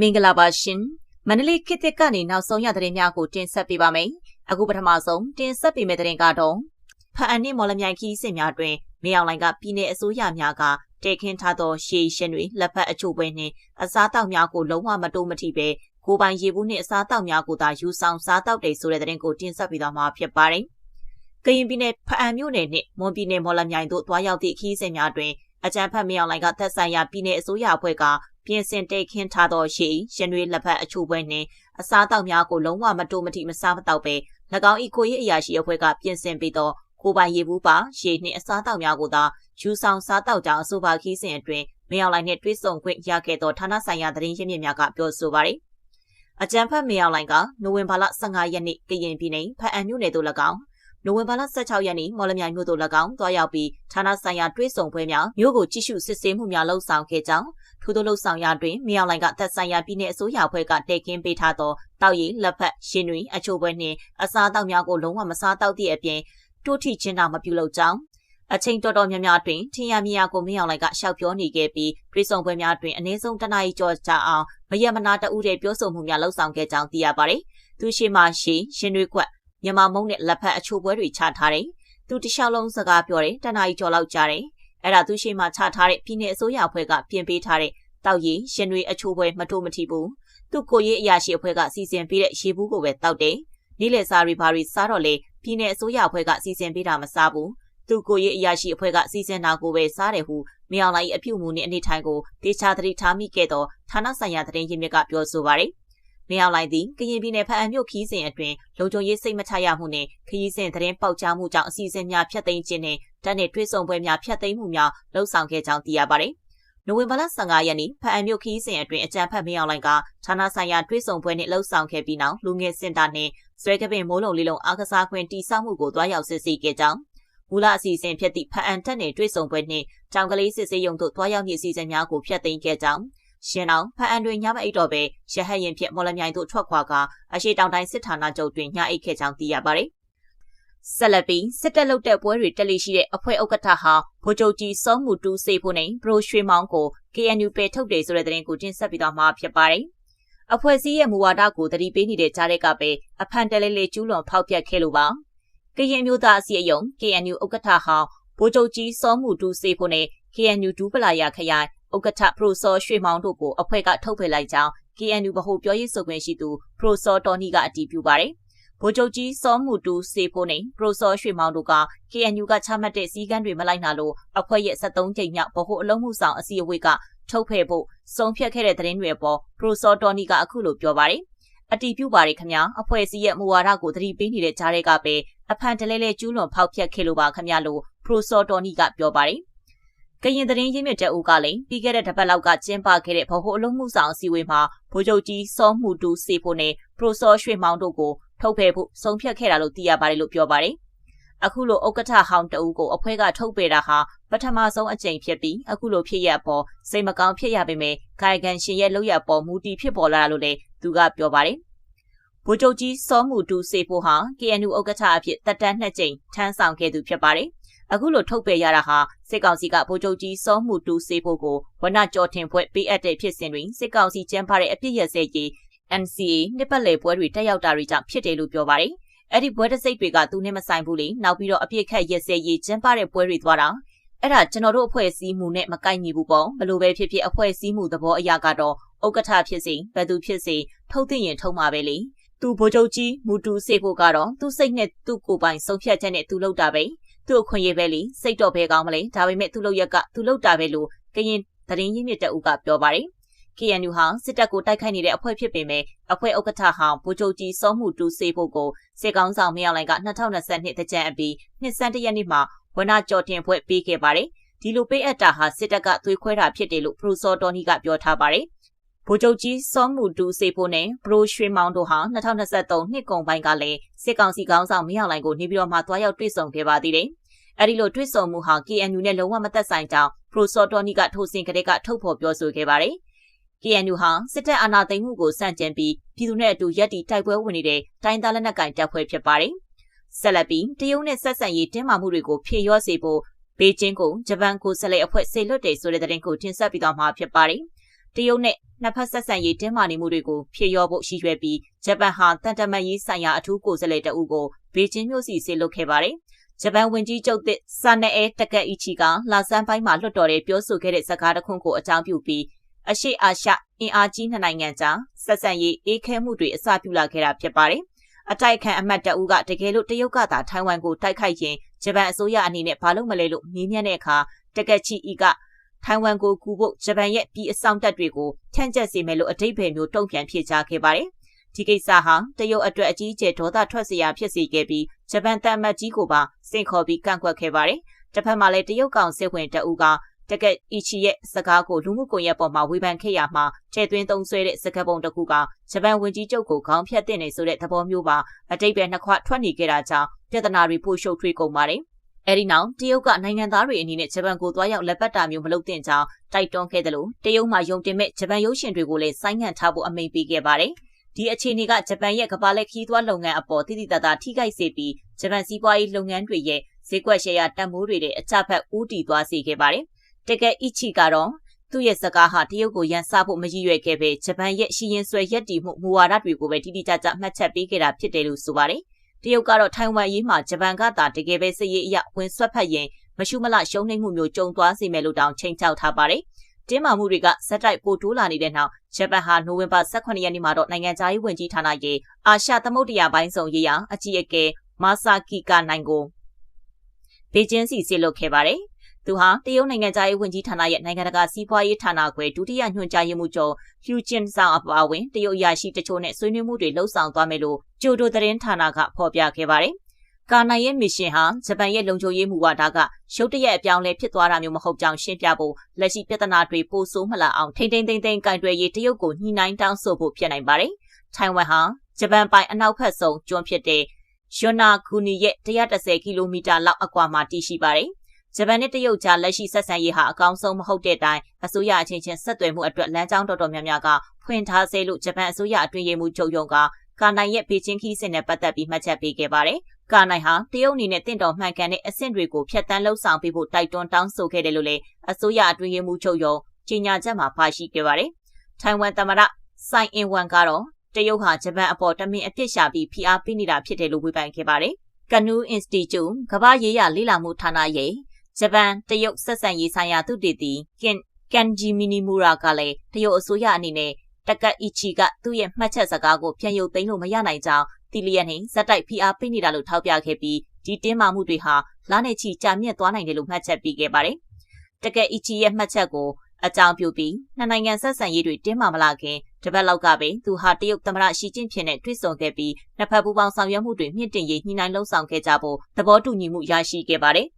မင်္ဂလာပါရှင်မန္တလေးခေတ်သစ်ကနေနောက်ဆုံးရသတင်းများကိုတင်ဆက်ပေးပါမယ်အခုပထမဆုံးတင်ဆက်ပေးမယ့်သတင်းကတော့ဖအန်နှင့်မော်လမြိုင်ခီးစစ်များတွင်မေအောင်လိုင်ကပြည်내အစိုးရများကတဲခင်းထားသောရှေးရှင်တွေလက်ဖက်အချို့ပွဲနှင့်အစားတောက်များကိုလုံးဝမတိုးမထိပဲကိုပိုင်ရေဘူးနှင့်အစားတောက်များကိုသာယူဆောင်စားတောက်တယ်ဆိုတဲ့သတင်းကိုတင်ဆက်ပေးသွားမှာဖြစ်ပါတယ်ကရင်ပြည်နယ်ဖအံမြို့နယ်နှင့်မွန်ပြည်နယ်မော်လမြိုင်တို့တွားရောက်သည့်ခီးစဉ်များတွင် အကြံဖတ်မြောင်လိုင်ကသက်ဆိုင်ရာပြည်내အစိုးရအဖွဲ့ကပြင်ဆင်တိတ်ခင်းထားသောရှေးရှင်တွေလက်ဖက်အချို့ပွဲနှင့်အစားတောက်များကိုလုံးဝမတိုးမထိမစားမတောက်ပဲ၎င်း၏ကိုရေးအရာရှိအဖွဲ့ကပြင်ဆင်ပြီးသောကိုပိုင်ရေဘူးပါရှေးနှင့်အစားတောက်များကိုသာယူဆောင်စားတောက်ကြောင်းအဆိုပါခီးစဉ်အတွင်းမယောင်လိုင်နှင့်တွဲဆုံခွင့်ရခဲ့သောဌာနဆိုင်ရာသတင်းရင်းမြစ်များကပြောဆိုပါရယ်အကြံဖတ်မယောင်လိုင်ကနိုဝင်ဘာလ15ရက်နေ့ကရင်ပြည်နယ်ဖအံမြို့နယ်သို့၎င်း နိုဝင်ဘာလ16ရက်နေ့မော်လမြိုင်မြို့သို့၎င်းတွားရောက်ပြီးဌာနဆိုင်ရာတွဲဆုံပွဲများမြို့ကိုကြည့်ရှုစစ်ဆေးမှုများလှုပ်ဆောင်ခဲ့ကြောင်းထို့သောလှုပ်ဆောင်ရာတွင်မြောင်လိုင်ကသက်ဆိုင်ရာပြည်내အစိုးရအဖွဲ့ကတည်ခင်းပေးထားသောတောက်ရည်လက်ဖက်ရှင်တွေအချို့ပွဲနှင့်အစားတောက်များကိုလုံးဝမစားတောက်သည့်အပြင်တိုးထိချင်းတာမပြုလုပ်ကြောင်းအချိန်တော်တော်များများတွင်ထင်ရမြင်ရကိုမင်းအောင်လိုက်ကရှောက်ပြောနေခဲ့ပြီးပြည်စုံပွဲများတွင်အနည်းဆုံးတနအီကျော်ကြာအောင်မရမနာတဦးတည်းပြောဆိုမှုများလှုပ်ဆောင်ခဲ့ကြောင်းသိရပါတယ်။သူရှိမှရှိရှင်တွေကွက် မြန်မာမုံနဲ့လက်ဖက်အချို့ပွဲတွေချထားတယ်။သူတခြားလုံးစကားပြောတယ်တနအီကျော်လောက်ကြားတယ်။အဲ့ဒါသူရှိမှချထားတဲ့ပြည်내အစိုးရအဖွဲ့ကပြင်ပေးထားတဲ့တောက်ရည်ရှင်တွေအချို့ပွဲမတိုးမထီဘူး။သူကိုရေးအရာရှိအဖွဲ့ကစီစဉ်ပေးတဲ့ရေဘူးကိုပဲတောက်တယ်။နေ့လယ်စာတွေဘာတွေစားတော့လေပြည်내အစိုးရအဖွဲ့ကစီစဉ်ပေးတာမစားဘူး။သူကိုရေးအရာရှိအဖွဲ့ကစီစဉ်တာကိုပဲစားတယ်ဟုမြောင်လိုက်အပြုတ်မှုနဲ့အနေထိုင်ကိုတေချာသတိထားမိခဲ့သောဌာနဆိုင်ရာသတင်းရင်းမြစ်ကပြောဆိုပါရယ် မြောင်လိုက်သည်ကရင်ပြည်နယ်ဖအံမြို့ခီးစဉ်အတွင်းလုံခြုံရေးစိတ်မချရမှုနဲ့ခရီးစဉ်သတင်းပေါက်ကြားမှုကြောင့်အစီအစဉ်များဖျက်သိမ်းခြင်းနဲ့တပ်နဲ့တွဲဆုံပွဲများဖျက်သိမ်းမှုများလှုံ့ဆော်ခဲ့ကြောင်းသိရပါရယ်နိုဝင်ဘာလ15ရက်နေ့ဖအံမြို့ခီးစဉ်အတွင်းအကြံဖတ်မရောက်လိုက်ကဌာနဆိုင်ရာတွဲဆုံပွဲနဲ့လှုပ်ဆောင်ခဲ့ပြီးနောက်လူငယ်စင်တာနဲ့ဆွဲကပင်မိုးလုံလေးလုံးအားကစားခွင့်တိစောက်မှုကိုတွားရောက်စစ်ဆေးခဲ့ကြောင်းမူလအစီအစဉ်ဖြစ်သည့်ဖအန်တက်နယ်တွေ့ဆုံပွဲနှင့်ကြောင်ကလေးစစ်ဆေးရုံတို့တွားရောက်မည့်အစီအစဉ်များကိုဖျက်သိမ်းခဲ့ကြောင်း ရှင်အောင်ဖအန်တွင်ညမအိတ်တော်ပဲရဟတ်ရင်ဖြင့်မော်လမြိုင်သို့ထွက်ခွာကာအရှိတောင်တိုင်းစစ်ဌာနချုပ်တွင်ညအိတ်ခဲ့ကြောင်းသိရပါသည်ဆက်လက်ပြီးစစ်တပ်လုပ်တဲ့ပွဲတွေတက်လိရှိတဲ့အဖွဲ့ဥက္ကဋ္ဌဟာဗိုလ်ချုပ်ကြီးစောမှုတူစေဖို့နဲ့ပရိုရွှေမောင်းကို KNU ပယ်ထုတ်တယ်ဆိုတဲ့သတင်းကိုတင်ဆက်ပြီးတော့မှာဖြစ်ပါတယ်။အဖွဲ့စည်းရဲ့မူဝါဒကိုတတိပေးနေတဲ့ကြားတဲ့ကပဲအဖန်တလဲလေးကျူးလွန်ဖောက်ပြက်ခဲ့လို့ပါ။ကရင်မျိုးသားအစည်းအရုံး KNU ဥက္ကဋ္ဌဟောင်းဗိုလ်ချုပ်ကြီးစောမှုတူစေဖို့နဲ့ KNU ဒူးပလာယာခရိုင် ဥက္ကဋ္ဌပရိုစောရွှေမောင်တို့ကိုအဖွဲ့ကထုတ်ပယ်လိုက်ကြောင်း KNU ဗဟိုပြောရေးဆိုခွင့်ရှိသူပရိုစောတော်နီကအတည်ပြုပါတယ်။ဗိုလ်ချုပ်ကြီးစောမှုတူစေဖို့နဲ့ပရိုစောရွှေမောင်တို့က KNU ကချမှတ်တဲ့စည်းကမ်းတွေမလိုက်နာလို့အဖွဲ့ရဲ့73ကြိမ်မြောက်ဗဟိုအလုံးမှုဆောင်အစည်းအဝေးကထုတ်ဖယ်ဖို့ဆုံးဖြတ်ခဲ့တဲ့သတင်းတွေပေါ်ပရိုစောတော်နီကအခုလိုပြောပါတယ်။အတီးပြုပါရခင်ဗျာအဖွဲ့အစည်းရဲ့မူဝါဒကိုသတိပေးနေတဲ့ကြားတွေကပဲအဖန်တလဲလဲကျူးလွန်ဖောက်ဖျက်ခဲ့လို့ပါခင်ဗျာလို့ပရိုစော်တော်နီကပြောပါတယ် ကရင်သတင်းရင်းမြစ်တဲ့ဦးကလည်းပြီးခဲ့တဲ့တပတ်လောက်ကကျင်းပခဲ့တဲ့ဗဟိုအလုံးမှုဆောင်အစည်းအဝေးမှာဗိုလ်ချုပ်ကြီးစောမှုတူစေဖို့နဲ့ပရိုစောရွှေမောင်တို့ကိုထုတ်ဖယ်ဖို့ဆုံးဖြတ်ခဲ့တာလို့သိရပါတယ်လို့ပြောပါတယ်အခုလိုဥက္ကဋ္ဌဟောင်းတဦးကိုအဖွဲ့ကထုတ်ပယ်တာဟာပထမဆုံးအကြိမ်ဖြစ်ပြီးအခုလိုဖြစ်ရပေါ်စိတ်မကောင်းဖြစ်ရပေမဲ့ကာယကံရှင်ရဲ့လောက်ရပေါ်မူတည်ဖြစ်ပေါ်လာတာလို့လည်းသူကပြောပါတယ်။ဗိုလ်ချုပ်ကြီးစောမှုတူစေဖို့ဟာ KNU ဥက္ကဋ္ဌအဖြစ်တက်တန်းနှစ်ကြိမ်ထမ်းဆောင်ခဲ့သူဖြစ်ပါတယ်။ အခုလိုထုတ်ပယ်ရတာဟာစစ်ကောင်စီကဗိုလ်ချုပ်ကြီးစောမှုတူစေဖို့ကိုဝနကြော်ထင်ဖွဲ့ပေးအပ်တဲ့ဖြစ်စဉ်တွင်စစ်ကောင်စီကျန်းဖတဲ့အပြစ်ရစဲကြီး NCA နှစ်ပတ်လည်ပွဲတွေတက်ရောက်တာတွေကြောင့်ဖြစ်တယ်လို့ပြောပါတယ်။အဲ့ဒီပွဲတစိတ်တွေကသူနဲ့မဆိုင်ဘူးလေ။နောက်ပြီးတော့အပြစ်ခတ်ရစဲကြီးကျန်းဖတဲ့ပွဲတွေသွားတာအဲ့ဒါကျွန်တော်တို့အဖွဲ့အစည်းမှုနဲ့မကိုက်ညီဘူးပေါ့ဘလို့ပဲဖြစ်ဖြစ်အဖွဲ့အစည်းမှုသဘောအရာကတော့ဥက္ကဋ္ဌဖြစ်စေဘယ်သူဖြစ်စေထုတ်သိရင်ထုတ်မှာပဲလေသူဗိုလ်ချုပ်ကြီးမူတူစေဖို့ကတော့သူ့စိတ်နဲ့သူ့ကိုယ်ပိုင်ဆုံးဖြတ်ချက်နဲ့သူလုပ်တာပဲ သူ့အခွင့်အရေးပဲလေစိတ်တော့ဘဲကောင်းမလဲဒါပေမဲ့သူ့လုပ်ရက်ကသူလုပ်တာပဲလို့ကရင်သတင်းရင်းမြစ်တအုပ်ကပြောပါတယ် KNU ဟာစစ်တပ်ကိုတိုက်ခိုက်နေတဲ့အဖွဲ့ဖြစ်ပေမဲ့အဖွဲ့ဥက္ကဋ္ဌဟောင်းဗိုလ်ချုပ်ကြီးစောမှုတူစေဖို့ကိုစစ်ကောင်ဆောင်မြောက်လိုင်က2022တကြံအပြီးနှစ်စန်းတရက်နေ့မှာဝနကြော်တင်ဖွဲ့ပေးခဲ့ပါတယ်ဒီလိုပေးအပ်တာဟာစစ်တပ်ကသွေးခွဲတာဖြစ်တယ်လို့ပရိုစောတော်နီကပြောထားပါတယ် ဗိုလ်ချုပ်ကြီးစောမှုတူစေဖို့နဲ့ပရိုရွှေမောင်တို့ဟာ2023နှစ်ကုန်ပိုင်းကလည်းစစ်ကောင်စီကောင်းဆောင်မင်းအောင်လှိုင်ကိုနေပြည်တော်မှာတွားရောက်တွေ့ဆုံခဲ့ပါသေးတယ်။အဲဒီလိုတွေ့ဆုံမှုဟာ KNU နဲ့လုံးဝမသက်ဆိုင်ကြောင်းပရိုစောတော်နီကထိုစဉ်ကလေးကထုတ်ဖော်ပြောဆိုခဲ့ပါတယ်။ KNU ဟာစစ်တပ်အာဏာသိမ်းမှုကိုစန့်ကျင်ပြီးပြည်သူနဲ့အတူရက်တီတိုက်ပွဲဝင်နေတဲ့တိုင်းသားလက်နက်ကိုင်တပ်ဖွဲ့ဖြစ်ပါတယ်။ဆက်လက်ပြီးတရုတ်နဲ့ဆက်ဆံရေးတင်းမာမှုတွေကိုဖြေလျော့စေဖို့ဘေကျင်းကိုဂျပန်ကိုယ်စားလှယ်အဖွဲ့ဆေလွတ်တယ်ဆိုတဲ့သတင်းကိုတင်ဆက်ပြီးတော့မှာဖြစ်ပါတယ်။ တရုတ်နဲ့နှစ်ဖက်ဆက်ဆံရေးတင်းမာနေမှုတွေကိုဖြေလျော့ဖို့ရည်ရွယ်ပြီးဂျပန်ဟာတန်တမန်ရေးဆိုင်ရာအထူးကိုယ်စားလှယ်တအုပ်ကိုဘေကျင်းမြို့စီဆေလွတ်ခဲ့ပါတယ်။ဂျပန်ဝန်ကြီးချုပ်သစ်ဆာနဲအဲတကက်အီချီကလာဆန်းပိုင်းမှာလွှတ်တော်ထဲပြောဆိုခဲ့တဲ့စကားတစ်ခုကိုအကြောင်းပြုပြီးအရှိအာရှအင်အားကြီးနှစ်နိုင်ငံကြားဆက်ဆံရေးအေးခဲမှုတွေအစပြုလာခဲ့တာဖြစ်ပါတယ်။အတိုက်ခံအမတ်တအူးကတကယ်လို့တရုတ်ကသာထိုင်ဝမ်ကိုတိုက်ခိုက်ရင်ဂျပန်အစိုးရအနေနဲ့ဘာလို့မလဲလို့မေးမြန်းတဲ့အခါတကက်ချီအီက ထိုင်ဝမ်ကိုကူဖို့ဂျပန်ရဲ့ပြည်အဆောင်တပ်တွေကိုဖြန့်ကျက်စေမယ်လို့အတိတ်ဘယ်မျိုးတုံ့ပြန်ဖြေကြားခဲ့ပါတယ်။ဒီကိစ္စဟာတရုတ်အတွက်အကြီးအကျယ်ဒေါသထွက်စရာဖြစ်စေခဲ့ပြီးဂျပန်တမတ်ကြီးကိုပါစင့်ခေါ်ပြီးကန့်ကွက်ခဲ့ပါတယ်။တစ်ဖက်မှာလည်းတရုတ်ကောင်စစ်ဝင်တအူးကတကက်အီချီရဲ့စကားကိုလူမှုကွန်ရက်ပေါ်မှာဝေဖန်ခဲ့ရမှာကျဲသွင်းသုံးဆွဲတဲ့စကားပုံတစ်ခုကဂျပန်ဝန်ကြီးချုပ်ကိုခေါင်းဖြတ်တင်နေဆိုတဲ့သဘောမျိုးပါအတိတ်ပဲနှစ်ခွထွက်နေခဲ့တာကြောင့်ပြဿနာတွေပိုရှုပ်ထွေးကုန်ပါတယ်။ အဲဒီနောက်တရုတ်ကနိုင်ငံသားတွေအနေနဲ့ဂျပန်ကိုသွားရောက်လက်ပတ်တာမျိုးမလုပ်သင့်ကြောင်းတိုက်တွန်းခဲ့တယ်လို့တရုတ်မှယုံတင်မဲ့ဂျပန်ရုပ်ရှင်တွေကိုလည်းဆိုင်းငံ့ထားဖို့အမိန့်ပေးခဲ့ပါတယ်။ဒီအခြေအနေကဂျပန်ရဲ့ကမ္ဘာလက်ခီးသွွားလုပ်ငန်းအပေါ်တိတိတတ်တာထိခိုက်စေပြီးဂျပန်စီးပွားရေးလုပ်ငန်းတွေရဲ့ဈေးကွက်ရှယ်ယာတန်ဖိုးတွေတဲ့အကြဖက်ဦးတည်သွားစေခဲ့ပါတယ်။တကယ်အီချီကတော့သူ့ရဲ့စကားဟာတရုတ်ကိုရန်စဖို့မရည်ရွယ်ခဲ့ပဲဂျပန်ရဲ့ရှီရင်ဆွဲရက်တီမှုမူဝါဒတွေကိုပဲတိတိကျကျမှတ်ချက်ပေးခဲ့တာဖြစ်တယ်လို့ဆိုပါတယ်။ တရုတ်ကတော့ထိုင်ဝမ်ရေးမှာဂျပန်ကသာတကယ်ပဲစစ်ရေးအရဝင်ဆွတ်ဖက်ရင်မရှုမလရှုံးနိမ့်မှုမျိုးကြုံသွားစေမယ်လို့တောင်ချိန်ချောက်ထားပါတယ်။တင်းမာမှုတွေကဇက်တိုက်ပိုတိုးလာနေတဲ့နောက်ဂျပန်ဟာနိုဝင်ဘာ18ရက်နေ့မှာတော့နိုင်ငံခြားရေးဝန်ကြီးဌာနရဲ့အာရှသမုဒ္ဒရာပိုင်းဆောင်ရေးရာအကြီးအကဲမာဆာကီကာနိုင်ကိုဘေကျင်းစီဆေလွတ်ခဲ့ပါတယ်။ သူဟာတရုတ်နိုင်ငံသားရေးဝန်ကြီးဌာနရဲ့နိုင်ငံတကာစီးပွားရေးဌာနခွဲဒုတိယညွှန်ကြားရေးမှူးချုပ်ဟျူဂျင်ဆောင်အပါအဝင်တရုတ်အရာရှိတချို့နဲ့ဆွေးနွေးမှုတွေလှုပ်ဆောင်သွားမယ်လို့ဂျိုဒိုသတင်းဌာနကဖော်ပြခဲ့ပါတယ်။ကာနိုင်ရဲ့မစ်ရှင်ဟာဂျပန်ရဲ့လုံခြုံရေးမူဝါဒကရုတ်တရက်အပြောင်းလဲဖြစ်သွားတာမျိုးမဟုတ်ကြောင်းရှင်းပြဖို့လက်ရှိပြဿနာတွေပိုဆိုးမလာအောင်ထိမ့်ထိမ့်သိမ့်သိမ့်ကင်တွယ်ရေးတရုတ်ကိုညှိနှိုင်းတောင်းဆိုဖို့ဖြစ်နိုင်ပါတယ်။ထိုင်ဝမ်ဟာဂျပန်ပိုင်အနောက်ဘက်ဆုံးကျွန်းဖြစ်တဲ့ယွန်နာဂူနီရဲ့130ကီလိုမီတာလောက်အကွာမှာတည်ရှိပါတယ် ဂျပန်နဲ့တရုတ်ကြားလက်ရှိဆက်ဆံရေးဟာအကောင်းဆုံးမဟုတ်တဲ့အတိုင်းအစိုးရအချင်းချင်းဆက်သွယ်မှုအတွက်လမ်းကြောင်းတော်တော်များများကဖွင့်ထားစေလို့ဂျပန်အစိုးရအတွင်းရေးမှူးချုပ်ယုံကကာနိုင်ရဲ့ဘေကျင်းခီးစစ်နဲ့ပတ်သက်ပြီးမှတ်ချက်ပေးခဲ့ပါတယ်။ကာနိုင်ဟာတရုတ်အနေနဲ့တင့်တော်မှန်ကန်တဲ့အဆင့်တွေကိုဖျက်ဆီးလှုပ်ဆောင်ပေးဖို့တိုက်တွန်းတောင်းဆိုခဲ့တယ်လို့လည်းအစိုးရအတွင်းရေးမှူးချုပ်ယုံကြေညာချက်မှာပါရှိခဲ့ပါတယ်။ထိုင်ဝမ်သမ္မတဆိုင်အင်ဝမ်ကတော့တရုတ်ဟာဂျပန်အပေါ်တမင်အပြစ်ရှာပြီးဖိအားပေးနေတာဖြစ်တယ်လို့ဝေဖန်ခဲ့ပါတယ်။ Kanu Institute ကမ္ဘာရေးရာလေ့လာမှုဌာနရဲ့ ဂျပန်တရုတ်ဆက်ဆံရေးဆိုင်ရာသုတေသီကင်ကန်ဂျီမီနီမူရာကလည်းတရုတ်အစိုးရအနေနဲ့တကတ်အီချီကသူ့ရဲ့မှတ်ချက်စကားကိုပြန်ရုပ်သိမ်းလို့မရနိုင်ကြောင်းတီလီယန်နှင့်ဇက်တိုက်ဖိအားပေးနေတာလို့ထောက်ပြခဲ့ပြီးဒီတင်းမာမှုတွေဟာလာနေချီကြာမြင့်သွားနိုင်တယ်လို့မှတ်ချက်ပေးခဲ့ပါတယ်။တကယ်အီချီရဲ့မှတ်ချက်ကိုအကြောင်းပြုပြီးနှစ်နိုင်ငံဆက်ဆံရေးတွေတင်းမာမလာခင်တပတ်လောက်ကပဲသူဟာတရုတ်သမ္မတရှီကျင့်ဖြစ်နဲ့တွေ့ဆုံခဲ့ပြီးနှစ်ဖက်ပူးပေါင်းဆောင်ရွက်မှုတွေမြင့်တင်ရေးညှိနှိုင်းလှုံ့ဆော်ခဲ့ကြဖို့သဘောတူညီမှုရရှိခဲ့ပါတယ်။